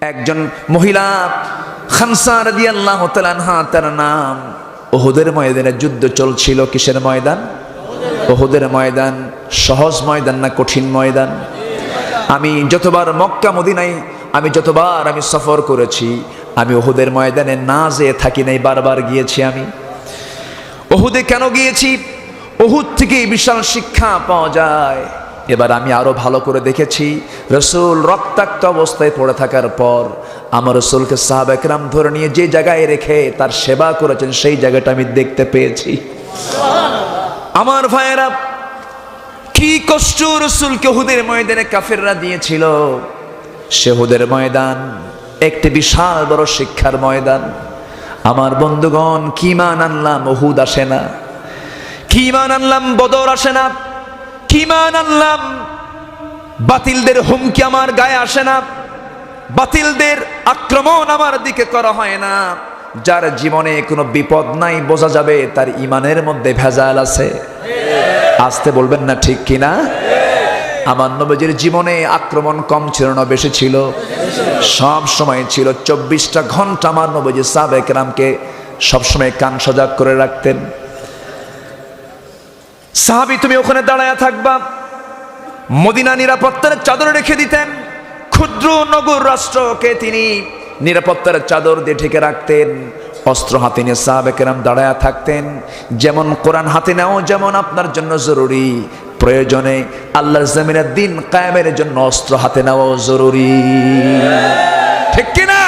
একজন মহিলা খানসা রাদি আল্লাহ তালানহা তার নাম ওহুদের ময়দানে যুদ্ধ চলছিল কিসের ময়দান? ওহুদের ময়দান সহজ ময়দান না কঠিন ময়দান? আমি যতবার মক্কা মদিনাই আমি যতবার আমি সফর করেছি, আমি ওহুদের ময়দানে না যেয়ে থাকি নাই, বারবার গিয়েছি আমি। ওহুদে কেন গিয়েছি? ওহুদ থেকে বিশাল শিক্ষা পাওয়া যায়। এবার আমি আরও ভালো করে দেখেছি, রসুল রক্তাক্ত অবস্থায় পড়ে থাকার পর আমার রসুলকে সাহাব একরাম ধরে নিয়ে যে জায়গায় রেখে তার সেবা করেছেন, সেই জায়গাটা আমি দেখতে পেয়েছি। আমার ভাইয়েরা, কি কষ্ট রসুলকে হুদের ময়দানে কাফেররা দিয়েছিল। সে হুদের ময়দান একটি বিশাল বড় শিক্ষার ময়দান। আমার বন্ধুগণ, কি মান আনলাম? ওহুদ আসে না। কি মান আনলাম? বদর আসে না। কি মান আনলাম? বাতিলদের হুমকি আমার গায়ে আসে না। বাতিলদের আক্রমণ আমার দিকে করা হয় না। যার জীবনে কোনো বিপদ নাই, বোঝা যাবে তার ইমানের মধ্যে ভেজাল আছে। আসতে বলবেন না ঠিক কিনা? আমার নবীজির জীবনে আক্রমণ কম ছিল না, বেশি ছিল। সব সময় ছিল। চব্বিশটা ঘণ্টা আমার নবীজি সাবেক রামকে সবসময় কান সজাগ করে রাখতেন। সাহাবি, তুমি ওখানে দাঁড়ায় থাকবা। মদিনা নিরাপত্তার চাদর রেখে দিতেন। ক্ষুদ্র নগর রাষ্ট্রকে তিনি নিরাপত্তার চাদর দিয়ে ঢেকে রাখতেন। অস্ত্র হাতে নিয়ে সাহাবেকেরাম দাঁড়ায় থাকতেন। যেমন কোরআন হাতে নেওয়া যেমন আপনার জন্য জরুরি। প্রয়োজনে আল্লাহর জমিনের দিন কায়েমের জন্য অস্ত্র হাতে নেওয়াও জরুরি। ঠিক কিনা?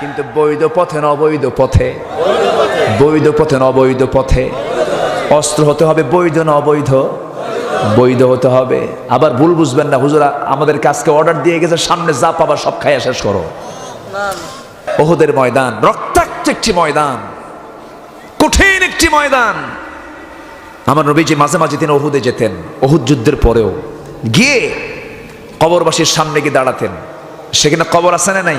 কিন্তু বৈধ পথে না অবৈধ পথে? বৈধ পথে অবৈধ পথে? অস্ত্র হতে হবে, বৈধ না অবৈধ? বৈধ হতে হবে। আবার ভুল বুঝবেন না, হুজুরা, আমাদের কাজকে অর্ডার দিয়ে গেছে, সামনে যা পাবা সব খাইয়া শেষ করো। ওহুদের ময়দান, রক্তাক্ত একটি ময়দান, কঠিন একটি ময়দান। আমার নবীজি মাঝে মাঝে তিনি ওহুদে যেতেন, ওহুদ যুদ্ধের পরেও। গিয়ে কবরবাসীর সামনে গিয়ে দাঁড়াতেন। সেখানে কবর আছে না নাই?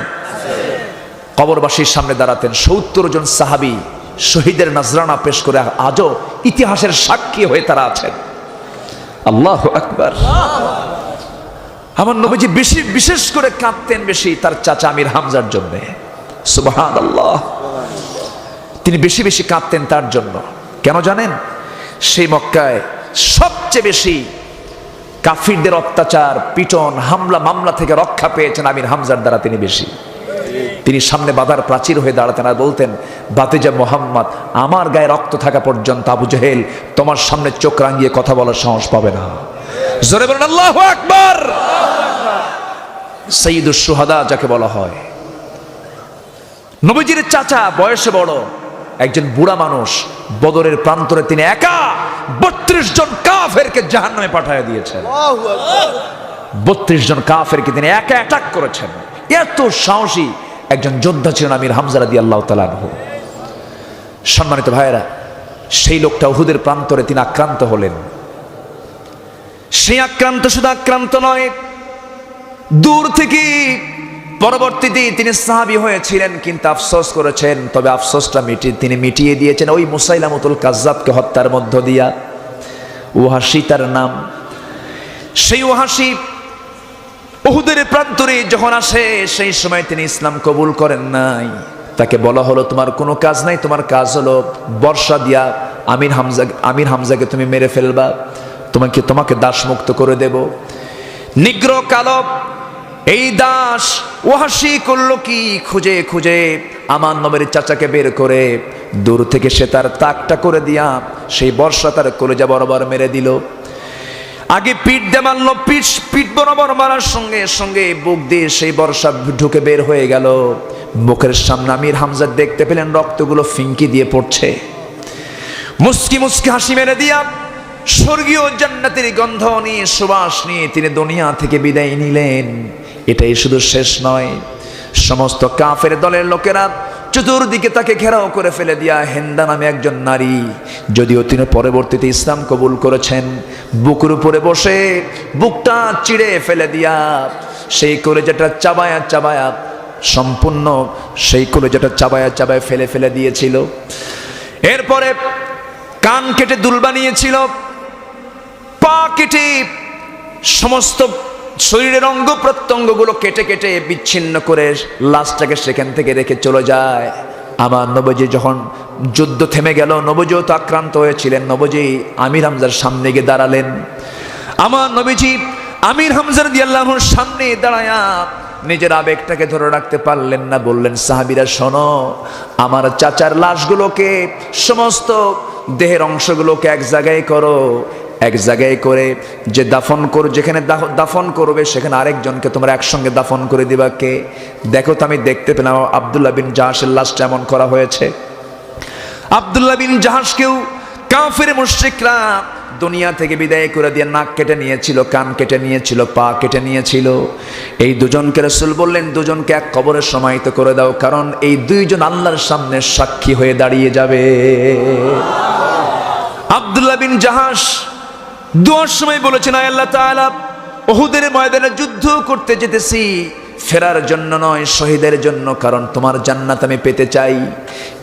কবরবাসীর সামনে দাঁড়াতেন। সত্তর জন সাহাবি শহীদের নজরানা পেশ করে আজও ইতিহাসের সাক্ষী হয়ে তারা আছেন। আল্লাহ আকবার। আমার নবীজি বেশি, বিশেষ করে কাঁদতেন বেশি তার চাচা আমির হামজার জন্য। সুবহান আল্লাহ তিনি বেশি বেশি কাঁদতেন তার জন্য। কেন জানেন? সেই মক্কায় সবচেয়ে বেশি কাফিরদের অত্যাচার, পিটন, হামলা, মামলা থেকে রক্ষা পেয়েছেন আমির হামজার দ্বারা তিনি বেশি। তিনি সামনে বাধার প্রাচীর হয়ে দাঁড়াতেন আর বলতেন বাতেজা মোহাম্মদ আমার গায়ে রক্ত থাকা পর্যন্ত আবু জেহেল তোমার সামনে চোখ রাঙিয়ে কথা বলার সাহস পাবে না। জোরে বলেন আল্লাহ আকবার! সঈদুস সুহাদা যাকে বলা হয়। নবীজির চাচা বয়সে বড় একজন বুড়া মানুষ বদরের প্রান্তরে তিনি একা বত্রিশ জন কাফেরকে জাহান নামে পাঠিয়ে দিয়েছেন। বত্রিশ জন কাফেরকে তিনি একা অ্যাটাক করেছেন। এত সাহসী একজন যোদ্ধা ছিলেন আমির হামজারা দিয়ে আল্লাহ তালানহ সম্মানিত ভাইয়েরা, সেই লোকটা উহুদের প্রান্তরে তিনি আক্রান্ত হলেন। সেই আক্রান্ত শুধু আক্রান্ত নয়, দূর থেকে পরবর্তীতে তিনি সাহাবি হয়েছিলেন, কিন্তু আফসোস করেছেন, তবে আফসোসটা মিটিয়ে তিনি মিটিয়ে দিয়েছেন ওই মুসাইলামতুল কাজ্জাবকে হত্যার মধ্য দিয়া। ওহাসি তার নাম। সেই ওহাসি ওহুদের প্রান্তরে যখন আসে, সেই সময় তিনি ইসলাম কবুল করেন নাই। তাকে বলা হলো, তোমার কোনো কাজ নাই, তোমার কাজ হলো বর্ষা দিয়া আমির হামজা, আমির হামজাকে তুমি মেরে ফেলবা। তোমাকে তোমাকে দাসমুক্ত করে দেব। নিগ্র কালব, এই দাস ওহাসি করল কি? খুঁজে খুঁজে আমার নবের চাচাকে বের করে দূর থেকে সে তার তাকটা করে দিয়া সেই বর্ষা তার কলেজা বরাবর মেরে দিল। আগে পিঠ দিয়ে মারলো, পিঠ পিঠ বরাবর মারার সঙ্গে সঙ্গে বুক দিয়ে সেই বর্ষা ঢুকে বের হয়ে গেল। মুখের সামনে আমির হামজা দেখতে পেলেন রক্তগুলো ফিঙ্কি দিয়ে পড়ছে। মুস্কি মুস্কি হাসি মেরে দিয়া স্বর্গীয় জান্নাতের গন্ধ নিয়ে, সুবাস নিয়ে তিনি দুনিয়া থেকে বিদায় নিলেন। এটাই শুধু শেষ নয়, সমস্ত কাফের দলের লোকেরা চতুর্দিকে তাকে ঘেরাও করে ফেলে দিয়া হেন্দা নামে একজন নারী। যদিও তিনি পরবর্তীতে ইসলাম কবুল করেছেন, বুকুর উপরে বসে বুকটা চিড়ে ফেলে দিয়া সেই কলেজাটা চাবায়া চাবায়া সম্পূর্ণ সেই কলেজাটা চাবায়া চাবায়া ফেলে ফেলে দিয়েছিল। এরপরে কান কেটে দুল বানিয়েছিল, পা কেটে সমস্ত শরীরের অঙ্গ প্রত্যঙ্গগুলো কেটে কেটে বিচ্ছিন্ন করে লাশটাকে সেখান থেকে রেখে চলে যায়। আমার নবজি যখন যুদ্ধ থেমে গেল, নবজিও তো আক্রান্ত হয়েছিলেন। নবজি আমির হামজার সামনে গিয়ে দাঁড়ালেন। আমার নবীজি আমির হামজার দিয়াল্লাহর সামনে দাঁড়ায়া নিজের আবেগটাকে ধরে রাখতে পারলেন না। বললেন, সাহাবিরা, শোনো, আমার চাচার লাশগুলোকে, সমস্ত দেহের অংশগুলোকে এক জায়গায় করো। এক জায়গায় করে যে দাফন করো, যেখানে দাফন করবে, সেখানে আরেকজনকে তোমরা একসঙ্গে দাফন করে দিবা কে? দেখো তো আমি দেখতে পেলাম, আবদুল্লাহ বিন জাহাসের লাশটা এমন করা হয়েছে। আবদুল্লাহ বিন জাহাজকেও কাফের মুশ্রিকরা দুনিয়া থেকে বিদায় করে দিয়ে নাক কেটে নিয়েছিল, কান কেটে নিয়েছিল, পা কেটে নিয়েছিল। এই দুজনকে রসুল বললেন, দুজনকে এক কবরের সমাহিত করে দাও, কারণ এই দুইজন আল্লাহর সামনে সাক্ষী হয়ে দাঁড়িয়ে যাবে। আবদুল্লাহ বিন জাহাজ দুয়ার সময় বলেছেন আল্লাহ তাআলা ওহুদের ময়দানে যুদ্ধ করতে যেতেছি। ফেরার জন্য নয়, শহীদের জন্য, কারণ তোমার জান্নাত আমি পেতে চাই।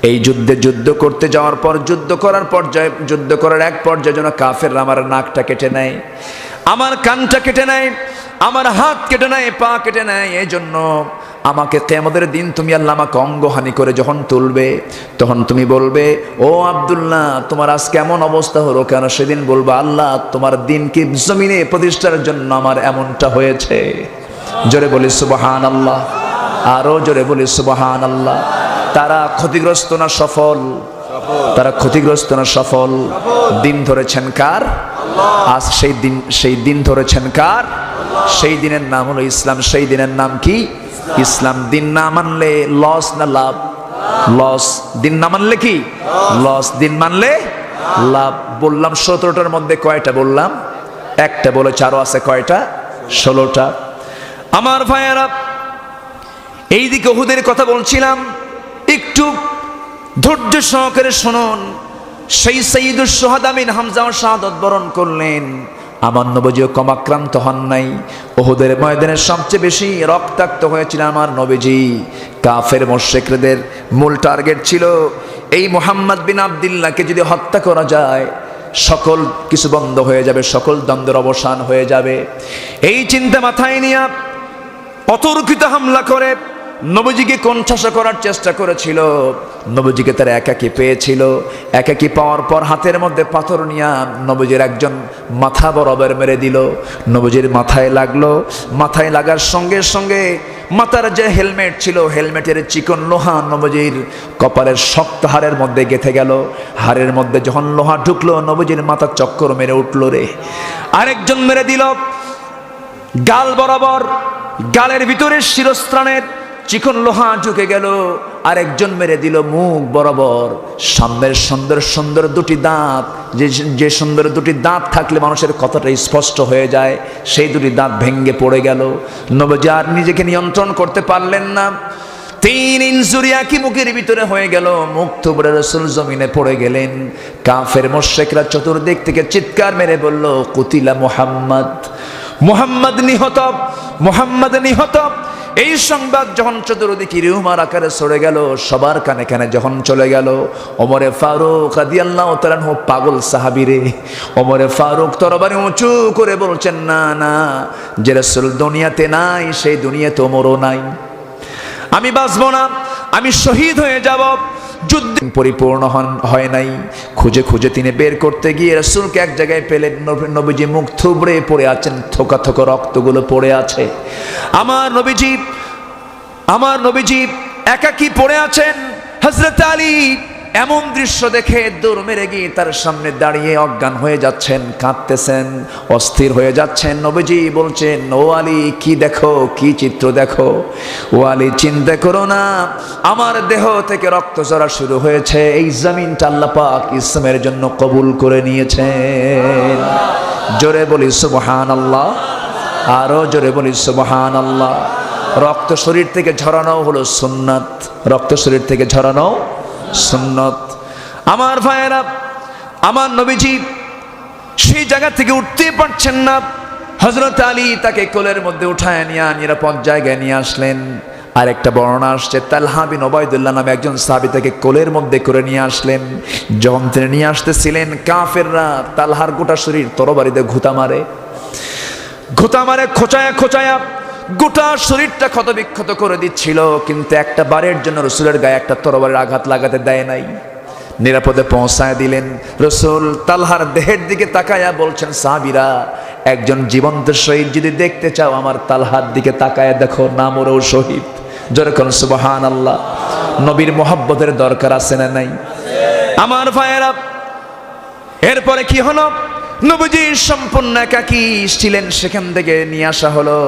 এই যুদ্ধে যুদ্ধ করতে যাওয়ার পর, যুদ্ধ করার পর্যায়ে, যুদ্ধ করার এক পর্যায়ে যেন কাফের আমার নাকটা কেটে নেয়, আমার কানটা কেটে নেয়, আমার হাত কেটে নেয়, পা কেটে নেয়। এই জন্য আমাকে কেমদের দিন তুমি আল্লাহ আমাকে অঙ্গহানি করে যখন তুলবে, তখন তুমি বলবে, ও আব্দুল্লাহ, তোমার আজ কেমন অবস্থা হলো কেন সেদিন বলব, আল্লাহ, তোমার দিনকে জমিনে প্রতিষ্ঠার জন্য আমার এমনটা হয়েছে। জোরে বলি সুবাহান আল্লাহ আরও জোরে বলি সুবাহান আল্লাহ তারা ক্ষতিগ্রস্ত না সফল? তারা ক্ষতিগ্রস্ত না সফল? দিন ধরেছেন কার? আজ সেই দিন সেই দিন ধরেছেন কার? সেই দিনের নাম হলো ইসলাম, সেই দিনের নাম কি? ইসলাম দিন না মানলে লস না লাভ? লস দিন না মানলে কি? লস দিন মানলে লাভ। বললাম সতেরোটার মধ্যে কয়টা বললাম? একটা বলে চারো আছে কয়টা? ষোলোটা। আমার ভাইয়ারা, এইদিকে ওহুদের কথা বলছিলাম, একটু ধৈর্য সহকারে শুনুন। সেই সঈদুল সোহাদামিন হামজাও শাহাদত বরণ করলেন। আমার নবজিও কমাক্রান্ত হন নাই। ওহুদের ময়দানের সবচেয়ে বেশি রক্তাক্ত হয়েছিল আমার নবীজি। কাফের মোশেকদের মূল টার্গেট ছিল, এই মোহাম্মদ বিন আবদুল্লাহকে যদি হত্যা করা যায়, সকল কিছু বন্ধ হয়ে যাবে, সকল দ্বন্দ্বের অবসান হয়ে যাবে। এই চিন্তা মাথায় নিয়ে অতর্কিত হামলা করে নবজিকে কণ্ঠাসা করার চেষ্টা করেছিল। নবজিকে তারা একাকি পেয়েছিল। একাকি পাওয়ার পর হাতের মধ্যে পাথর নিয়ে নবজির একজন মাথা বরাবর মেরে দিল। নবজির মাথায় লাগল। মাথায় লাগার সঙ্গে সঙ্গে মাথার যে হেলমেট ছিল, হেলমেটের চিকন লোহা নবজির কপালের শক্ত হাড়ের মধ্যে গেথে গেল। হাড়ের মধ্যে যখন লোহা ঢুকলো, নবজির মাথা চক্কর মেরে উঠল রে। আরেকজন মেরে দিল। গাল বরাবর, গালের ভিতরে শিরস্ত্রাণের চিকন লোহা ঢুকে গেল আর একজন মেরে দিল মুখ বরাবর। সামনের সুন্দর সুন্দর দুটি দাঁত, যে যে সুন্দর দুটি দাঁত থাকলে মানুষের কথাটা স্পষ্ট হয়ে যায়, সেই দুটি দাঁত ভেঙ্গে পড়ে গেল। নবজি আর নিজেকে নিয়ন্ত্রণ করতে পারলেন না। তিন ইঞ্জুরি একই মুখের ভিতরে হয়ে গেল, মুখ থুবড়ে রসুল জমিনে পড়ে গেলেন। কাফের মোশেকরা চতুর্দিক থেকে চিৎকার মেরে বলল, কুতিলা মোহাম্মদ। মোহাম্মদ নিহত মোহাম্মদ নিহত। এই সংবাদ যখন চতুর্দিকে রিউমার আকারে সরে গেল, সবার কানে কানে যখন চলে গেল অমরে ফারুক আদি আল্লাহ তালানহ পাগল সাহাবিরে অমরে ফারুক তরবারি উঁচু করে বলছেন, না না, যে রসুল দুনিয়াতে নাই, সেই দুনিয়াতে ওমরও নাই। আমি বাঁচব না, আমি শহীদ হয়ে যাব যুদ্ধ পরিপূর্ণ হন, হয় নাই। খুঁজে খুঁজে তিনি বের করতে গিয়ে রসুলকে এক জায়গায় পেলেন। নবীজি মুখ থুবড়ে পড়ে আছেন, থোকা থোকা রক্তগুলো পড়ে আছে। আমার নবীজি আমার নবীজি একাকি পড়ে আছেন। হজরত আলী এমন দৃশ্য দেখে দৌড় মেরে গিয়ে তার সামনে দাঁড়িয়ে অজ্ঞান হয়ে যাচ্ছেন, কাঁদতেছেন, অস্থির হয়ে যাচ্ছেন। নবীজি বলছেন, ও আলী, কি দেখো? কি চিত্র দেখো? ও আলী, চিন্তা করো না, আমার দেহ থেকে রক্ত চড়া শুরু হয়েছে। এই জমিনটা আল্লাহ পাক ইসলামের জন্য কবুল করে নিয়েছেন। জোরে বলি সুবহান আল্লাহ আরও জোরে বলি সুবহান আল্লাহ রক্ত শরীর থেকে ঝরানো হলো সুন্নাত। রক্ত শরীর থেকে ঝরানো সুন্নত। আমার ভাইয়েরা, আমার নবীজি সেই জায়গা থেকে উঠতে পারছেন না। হজরত আলী তাকে কোলের মধ্যে উঠায় নিয়ে নিরাপদ জায়গায় নিয়ে আসলেন। আর একটা বর্ণনা আসছে, তালহা বিন ওবায়দুল্লাহ নামে একজন সাহাবী তাকে কোলের মধ্যে করে নিয়ে আসলেন। যখন তিনি নিয়ে আসতেছিলেন, কাফেররা তালহার গোটা শরীর তরবারিতে ঘুতা মারে। ঘোতা মারে, খোঁচায়া খোঁচায়া গোটা শরীরটা ক্ষতবিক্ষত করে দিচ্ছিল, কিন্তু একটা বারের জন্য রসুলের গায়ে একটা তরবারের আঘাত লাগাতে দেয় নাই। নিরাপদে পৌঁছায় দিলেন। রসুল তালহার দেহের দিকে তাকায়া বলছেন, সাহাবিরা, একজন জীবন্ত শহীদ যদি দেখতে চাও আমার তালহার দিকে তাকায়া দেখো না মরেও শহীদ। যেরকম সুবহান আল্লাহ নবীর মোহাব্বতের দরকার আছে না নাই? আমার ভাইয়েরা, এরপরে কি হলো? নবীজি সম্পূর্ণ একাকি ছিলেন, সেখান থেকে নিয়ে আসা হলো।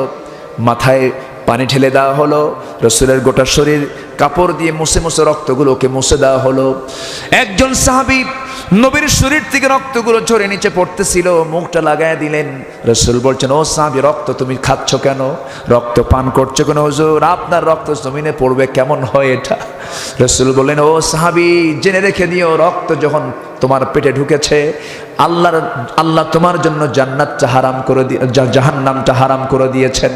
মাথায় পানি ঢেলে দেওয়া হলো, রসুলের গোটা শরীর কাপড় দিয়ে মুছে মুছে রক্তগুলোকে মুছে দেওয়া হলো। একজন সাহাবি নবীর শরীর থেকে রক্তগুলো ঝরে নিচে পড়তেছিল, মুখটা লাগায় দিলেন। রসুল বলছেন, ও সাহাবি, রক্ত তুমি খাচ্ছ কেন? রক্ত পান করছ কেন হুজুর? আপনার রক্ত জমিনে পড়বে, কেমন হয় এটা? রসুল বললেন, ও সাহাবি, জেনে রেখে দিও, রক্ত যখন তোমার পেটে ঢুকেছে, আল্লাহর, আল্লাহ তোমার জন্য জান্নাতটা হারাম করে দিয়ে জাহান্নামটা হারাম করে দিয়েছেন।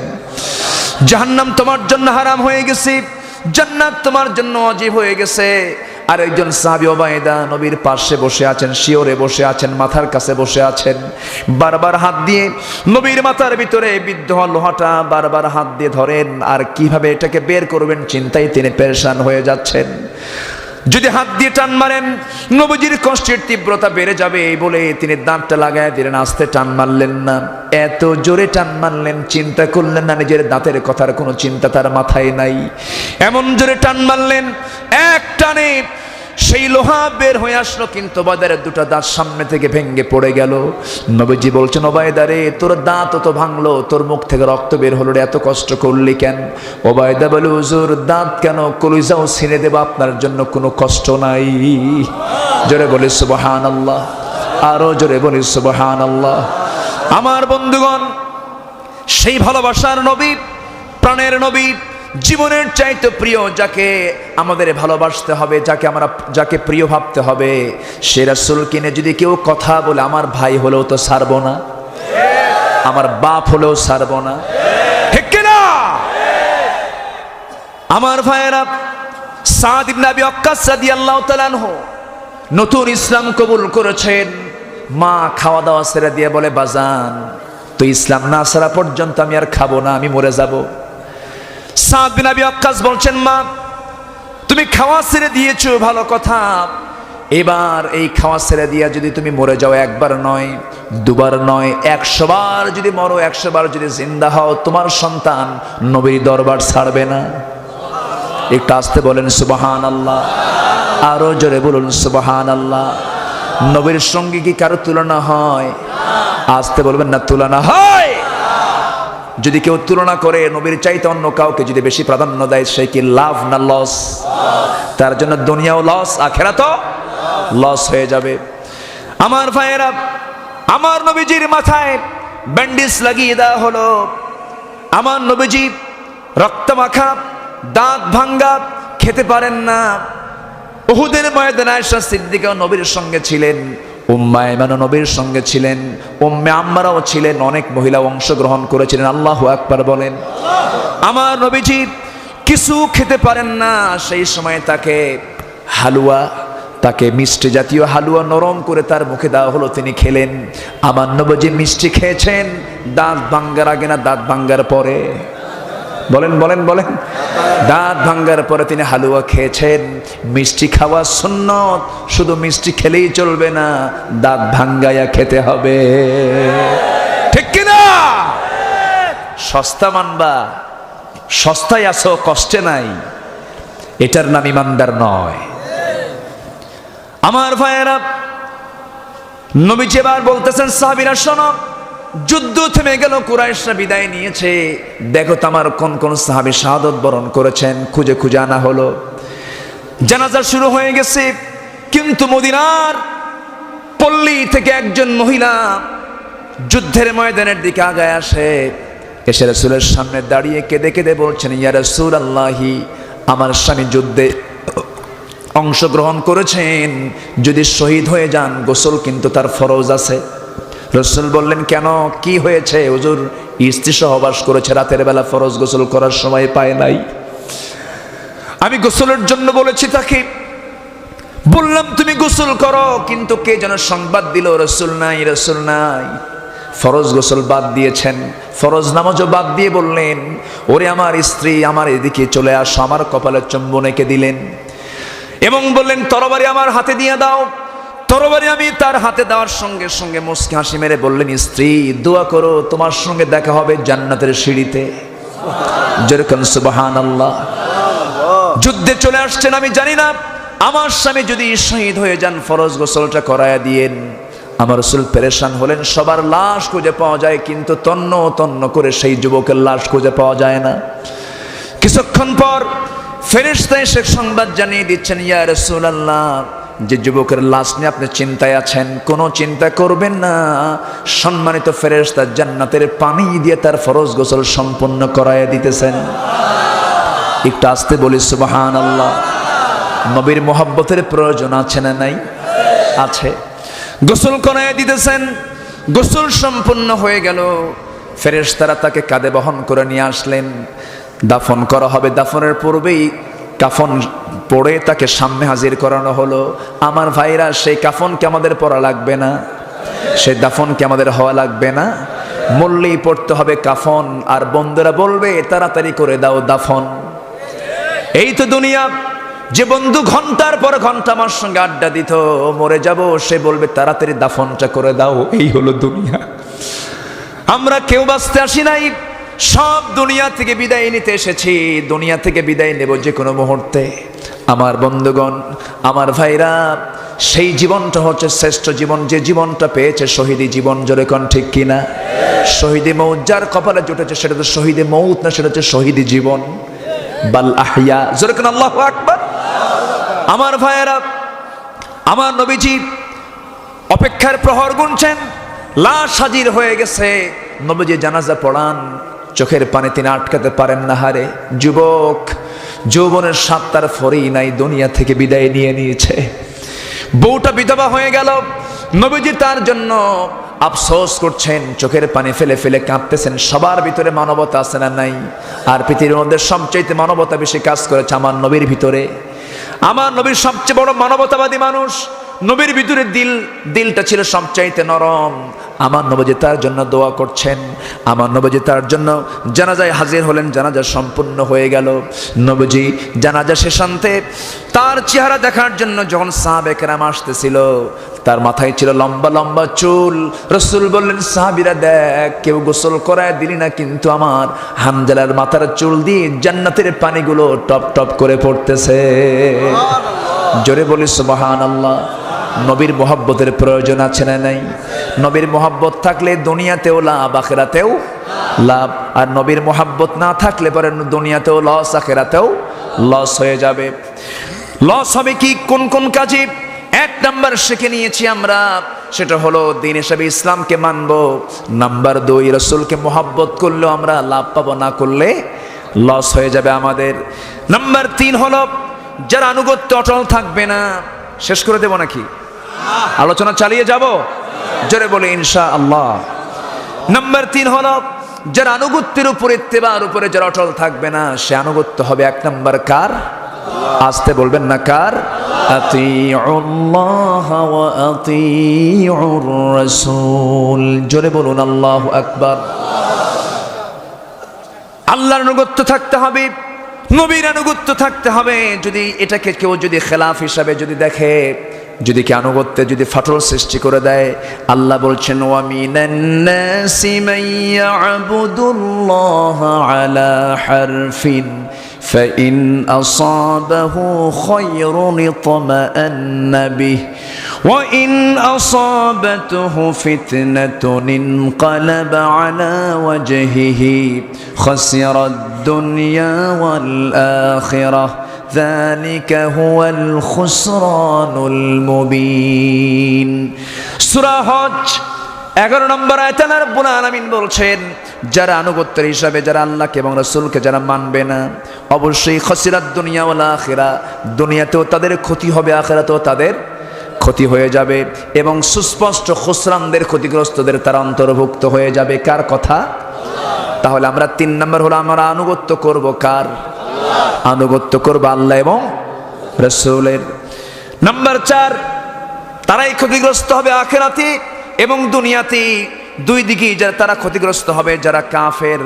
জাহান্নাম তোমার জন্য হারাম হয়ে গেছে, জান্নাত তোমার জন্য অজীব হয়ে গেছে। আর একজন সাহাবি ওবায়দা নবীর পাশে বসে আছেন, শিওরে বসে আছেন, মাথার কাছে বসে আছেন। বারবার হাত দিয়ে নবীর মাথার ভিতরে বিদ্ধ লোহাটা বারবার হাত দিয়ে ধরেন, আর কীভাবে এটাকে বের করবেন চিন্তায় তিনি পেরেশান হয়ে যাচ্ছেন। যদি হাত দিয়ে টান মারেন, নবজির কষ্টের তীব্রতা বেড়ে যাবে এই বলে তিনি দাঁতটা লাগায় দিলেন, আস্তে টান মারলেন না। এত জোরে টান মারলেন, চিন্তা করলেন না, নিজের দাঁতের কথার কোনো চিন্তা তার মাথায় নাই। এমন জোরে টান মারলেন, এক টানে সেই লোহা বের হয়ে আসলো, কিন্তু বাজারের দুটো দাঁত সামনে থেকে ভেঙ্গে পড়ে গেল। নবীজি বলছেন ওবায়দারে তোর দাঁত তো ভাঙলো, তোর মুখ থেকে রক্ত বের হলো রে, এত কষ্ট করলি কেন? ওবায়দা বলে, হুজুর, দাঁত কেন? কলিজাও ছিঁড়ে দেবো, আপনার জন্য কোনো কষ্ট নাই। জোরে বলি সুবহান আল্লাহ আরও জোরে বলি সুবহান আল্লাহ আমার বন্ধুগণ, সেই ভালোবাসার নবী, প্রাণের নবী জীবনের চাইতে প্রিয় যাকে আমাদের ভালোবাসতে হবে, যাকে আমরা, যাকে প্রিয় ভাবতে হবে, সে রাসুল কিনে যদি কেউ কথা বলে, আমার ভাই হলেও তো সারবো না, আমার বাপ হলেও সারবো না। আমার ভাইয়েরা, সাদ ইবনে আবি ওয়াক্কাস রাদিয়াল্লাহু তাআলা নতুন ইসলাম কবুল করেছেন। মা খাওয়া দাওয়া ছেড়ে দিয়ে বলে, বাজান তো ইসলাম না সারা পর্যন্ত আমি আর খাব না, আমি মরে যাব। সাদ বিন আবি ওয়াক্কাস বলছেন, মা, তুমি খাওয়া ছেড়ে দিয়েছ, ভালো কথা। এবার এই খাওয়া ছেড়ে দিয়া যদি তুমি মরে যাও, একবার নয়, দুবার নয় একশোবার যদি মরো একশোবার যদি জিন্দা হও, তোমার সন্তান নবীর দরবার ছাড়বে না। একটু আসতে বলেন সুবাহান আল্লাহ আরও জোরে বলুন সুবাহান আল্লাহ নবীর সঙ্গে কি কারও তুলনা হয়? আসতে বলবেন, না, তুলনা হয়। যদি কেউ তুলনা করে নবীর চাইতে অন্য কাউকে যদি বেশি প্রাধান্য দেয়, সে কি লাভ না লস? তার জন্য দুনিয়াও লস আখেরা তো লস হয়ে যাবে। আমার ভাইয়েরা, আমার নবীজির মাথায় ব্যান্ডেজ লাগিয়ে দেওয়া হলো। আমার নবীজি রক্ত মাখা দাঁত ভাঙ্গা, খেতে পারেন না। উহুদের ময়দানে আয়েশা সিদ্দিকা নবীর সঙ্গে ছিলেন। উম্মা ইমানও নবীর সঙ্গে ছিলেন, উম্মে আম্মারাও ছিলেন, অনেক মহিলা অংশগ্রহণ করেছিলেন। আল্লাহু আকবার বলেন, আমার নবীজি কিছু খেতে পারেন না, সেই সময় তাকে হালুয়া, তাকে মিষ্টি জাতীয় হালুয়া নরম করে তার মুখে দেওয়া হলো, তিনি খেলেন। আমার নবজি মিষ্টি খেয়েছেন, দাঁত ভাঙ্গার আগে না, দাঁত ভাঙ্গার পরে। বলেন বলেন বলেন। দাঁত ভাঙ্গার পরে তিনি হালুয়া খেয়েছেন। মিষ্টি খাওয়া সুন্নত, শুধু মিষ্টি খেলেই চলবে না, দাঁত ভাঙ্গাইয়া খেতে হবে। ঠিক কিনা? সস্তা মানবা, সস্তায় আছো, কষ্টে নাই। এটার নাম ইমানদার নয়। আমার ভাইয়েরা, নবীজি বলতেছেন, সাহাবিরা, শোনো যুদ্ধ থেমে গেল, কুরাইশরা বিদায় নিয়েছে। দেখো তো আমার কোন কোন সাহাবি শাহাদত বরণ করেছেন, খুঁজে খুঁজে আনা হলো। জানাজা শুরু হয়ে গেছে, কিন্তু মদিনার পল্লী থেকে একজন মহিলা যুদ্ধের ময়দানের দিকে আগায় আসে। এসে রসুলের সামনে দাঁড়িয়ে কেঁদে কেঁদে বলছেন, ইয়া রসুল আল্লাহি আমার স্বামী যুদ্ধে অংশগ্রহণ করেছেন। যদি শহীদ হয়ে যান, গোসল কিন্তু তার ফরজ আছে। রসুল বললেন, কেন? কি হয়েছে? হুজুর, স্ত্রী সহবাস করেছে, রাতের বেলা ফরজ গোসল করার সময় পায় নাই। আমি গোসলের জন্য বলেছি তাকে, বললাম তুমি গোসল করো, কিন্তু কে যেন সংবাদ দিল, রসুল নাই রসুল নাই। ফরজ গোসল বাদ দিয়েছেন। ফরজ নামাজও বাদ দিয়ে বললেন, ওরে আমার স্ত্রী, আমার এদিকে চলে আসো, আমার কপালের চুম্বন এঁকে দিলেন। এবং বললেন, তরবারি আমার হাতে দিয়ে দাও। তরবারি আমি তার হাতে দেওয়ার সঙ্গে সঙ্গে মুসকে হাসি মেরে বললেন, স্ত্রী, দোয়া করো, তোমার সঙ্গে দেখা হবে জান্নাতের সিঁড়িতে। যেরকম সুবাহান আল্লাহ যুদ্ধে চলে আসছেন, আমি জানি না। আমার স্বামী যদি শহীদ হয়ে যান, ফরজ গোসলটা করায়া দিয়েন। আমার রসুল পেরেশান হলেন, সবার লাশ খুঁজে পাওয়া যায়, কিন্তু তন্ন তন্ন করে সেই যুবকের লাশ খুঁজে পাওয়া যায় না। কিছুক্ষণ পর ফেরেশতা এসে সংবাদ জানিয়ে দিচ্ছেন, ইয়া রাসূলুল্লাহ যে যুবকের লাশ নিয়ে আপনি চিন্তায় আছেন, কোনো চিন্তা করবেন না। সম্মানিত ফেরেশতা জান্নাতের পানি দিয়ে তার ফরজ গোসল সম্পন্ন করায় দিতেছেন। একটু আসতে বলি সুবাহান আল্লাহ নবীর মোহাব্বতের প্রয়োজন আছে না নাই? আছে। গোসল করায় দিতেছেন, গোসল সম্পূর্ণ হয়ে গেল। ফেরেশতারা তাকে কাঁধে বহন করে নিয়ে আসলেন। দাফন করা হবে, দাফনের পূর্বেই কাফন পড়ে তাকে সামনে হাজির করানো হলো। আমার ভাইরা, সেই কাফনকে আমাদের পড়া লাগবে না? সেই দাফনকে আমাদের হওয়া লাগবে না? মরলেই পড়তে হবে কাফন। আর বন্ধুরা বলবে তাড়াতাড়ি করে দাও দাফন। এই তো দুনিয়া, যে বন্ধু ঘণ্টার পর ঘণ্টা আমার সঙ্গে আড্ডা দিত, মরে যাব, সে বলবে, তাড়াতাড়ি দাফনটা করে দাও। এই হলো দুনিয়া। আমরা কেউ বাঁচতে আসি নাই। সব দুনিয়া থেকে বিদায় নিতে এসেছি। দুনিয়া থেকে বিদায় নেব যে কোনো মুহূর্তে। আমার বন্ধুগণ, আমার ভাইরা, সেই জীবনটা হচ্ছে শ্রেষ্ঠ জীবন। যে জীবনটা পেয়েছে শহীদি জীবন, জোরে কন ঠিক কিনা? শহীদি মৌত, যার কপালে জুটেছে সেটা তো শহীদে মৌত না, সেটা হচ্ছে শহীদি জীবন। বাল আহিয়া, জোরে কোন আল্লাহ আকবার। আমার ভাইয়েরা, আমার নবীজি অপেক্ষার প্রহর গুনছেন। লাশ হাজির হয়ে গেছে। নবীজি জানাজা পড়ান। চোখের পানি তিনি আটকাতে পারেন না, হারে। যুবক, যৌবনের সাতটার ফরেই নাই, দুনিয়া থেকে বিদায় নিয়ে নিয়েছে। বউটা বিধবা হয়ে গেল। নবীজি তার জন্য আফসোস করছেন, চোখের পানি ফেলে ফেলে কাঁদতেছেন। সবার ভিতরে মানবতা আছে না নাই? আর পৃথিবীর মধ্যে সবচাইতে মানবতা বেশি কাজ করেছে আমার নবীর ভিতরে। আমার নবীর সবচেয়ে বড় মানবতাবাদী মানুষ, নবীর ভিতরে দিল, দিলটা ছিল সবচাইতে নরম। আমার নবজি তার জন্য দোয়া করছেন। আমার নবজি তার জন্য জানাজায় হাজির হলেন জানাজা সম্পূর্ণ হয়ে গেল। নবজি জানাজা শেষান্তে তার চেহারা দেখার জন্য যখন সাহাবেকেরাম আসতেছিল তার মাথায় ছিল লম্বা লম্বা চুল। রসুল বললেন সাহাবিরা দেখ কেউ গোসল করায় দিলি না কিন্তু আমার হামজালার মাথার চুল দিয়ে জান্নাতের পানিগুলো টপ টপ করে পড়তেছে। জোরে বলি সুবাহান আল্লাহ নবীর মোহাব্বতের প্রয়োজন আছে না নাই? নবীর মোহাব্বত থাকলে দুনিয়াতেও লাভ, আখেরাতেও লাভ। আর নবীর মোহাব্বত না থাকলে পরে দুনিয়াতেও লস আখেরাতেও লস হয়ে যাবে। লস হবে কি? কোন কোন কাজে? এক নাম্বার শিখে নিয়েছি আমরা, সেটা হলো দিন হিসাবে ইসলামকে মানব। নাম্বার দুই, রসুলকে মোহাব্বত করলেও আমরা লাভ পাবো, না করলে লস হয়ে যাবে আমাদের। নাম্বার তিন হলো, যারা আনুগত্য অটল থাকবে না শেষ করে দেব নাকি? আলোচনা চালিয়ে যাব? জোরে বলে ইনশা আল্লাহ নাম্বার তিন হলো, যারা আনুগত্যের উপরে তেবার উপরে যারা অটল থাকবে না, সে আনুগত্য হবে এক নাম্বার কার? আসতে বলবেন না কার? জোরে বলুন, আল্লাহু আকবার। আল্লাহর আনুগত্য থাকতে হবে নবীর আনুগত্য থাকতে হবে। যদি এটাকে কেউ যদি খেলাফ হিসাবে যদি দেখে, যদি কি আনুগত্যে যদি ফাটল সৃষ্টি করে দেয়, আল্লাহ বলছেন ওয়ামিনান্নাসি আলা হারফিন فإن أصابه خير اطمأن به. وإن أصابته فتنة انقلب على وجهه. خسر الدنيا والآخرة. ذلك هو الخسران المبين. سورة হজ এগারো নম্বর আয়তানা রব্বুল আলামিন বলছেন, যারা আনুগত্যের হিসাবে, যারা আল্লাহকে এবং রসুলকে যারা মানবে না, অবশ্যই খসিরাত দুনিয়া ওলা আখেরা, দুনিয়াতেও তাদের ক্ষতি হবে, আখেরাতেও তাদের ক্ষতি হয়ে যাবে এবং সুস্পষ্ট খুসরানদের ক্ষতিগ্রস্তদের তারা অন্তর্ভুক্ত হয়ে যাবে। কার কথা? তাহলে আমরা তিন নম্বর হলো, আমরা আনুগত্য করব কার? আনুগত্য করব আল্লাহ এবং রসুলের। নাম্বার চার, তারাই ক্ষতিগ্রস্ত হবে আখেরাতে এবং দুনিয়াতে দুই দিকেই যারা তারা ক্ষতিগ্রস্ত হবে, যারা কাফের,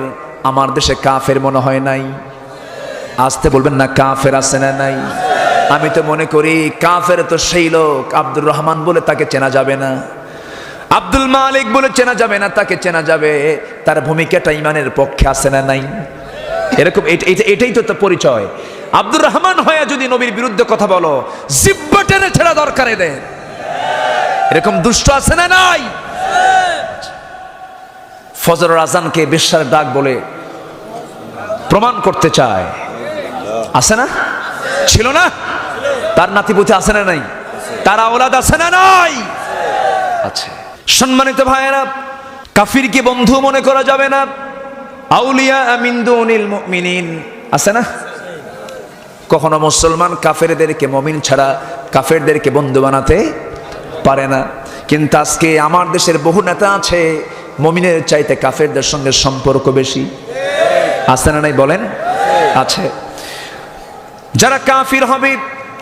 আমার দেশে কাফের মনে হয় নাই। আসতে বলবেন না কাফের আছে না নাই। আমি তো মনে করি কাফের তো সেই লোক, আব্দুর রহমান বলে তাকে চেনা যাবে না। আব্দুল মালিক বলে চেনা যাবে না, তাকে চেনা যাবে। তার ভূমিকাটা ইমানের পক্ষে আছে না নাই। এরকম এটা- এটা- এটাই তো পরিচয়। আব্দুর রহমান হয়ে যদি নবীর বিরুদ্ধে কথা বলো, জিব্বা টেনে ছেড়া দরকার এদের এরকম দুষ্ট আছে না নাই? ফজর আজানকে বিশ্বাস ডাক বলে প্রমাণ করতে চায়। আছে না? ছিল না? তার নাতিপুতি আছে না নাই? তার আওলাদ আছে না নাই? আছে। সম্মানিত ভাইয়েরা, কাফিরকে বন্ধু মনে করা যাবে না। আউলিয়া আমিন দুনিল মুমিনিন। আছে না? কখনো মুসলমান কাফেরদেরকে, মমিন ছাড়া কাফেরদেরকে বন্ধু বানাতে পারে না। কিন্তু আজকে আমার দেশের বহু নেতা আছে, মমিনের চাইতে কাফেরদের সঙ্গে সম্পর্ক বেশি। আছে না নাই বলেন? আছে। যারা কাফির হবে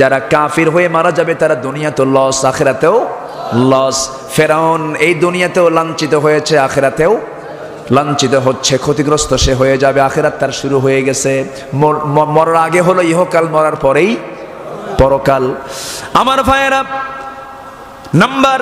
যারা কাফির হয়ে মারা যাবে, তারা দুনিয়াতে লস আখেরাতেও লস ফেরাউন এই দুনিয়াতেও লাঞ্ছিত হয়েছে, আখেরাতেও লাঞ্ছিত হচ্ছে, ক্ষতিগ্রস্ত সে হয়ে যাবে, আখেরাত তার শুরু হয়ে গেছে। মরার আগে হলো, ইহকাল মরার পরেই পরকাল। আমার ভাইয়েরা, নাম্বার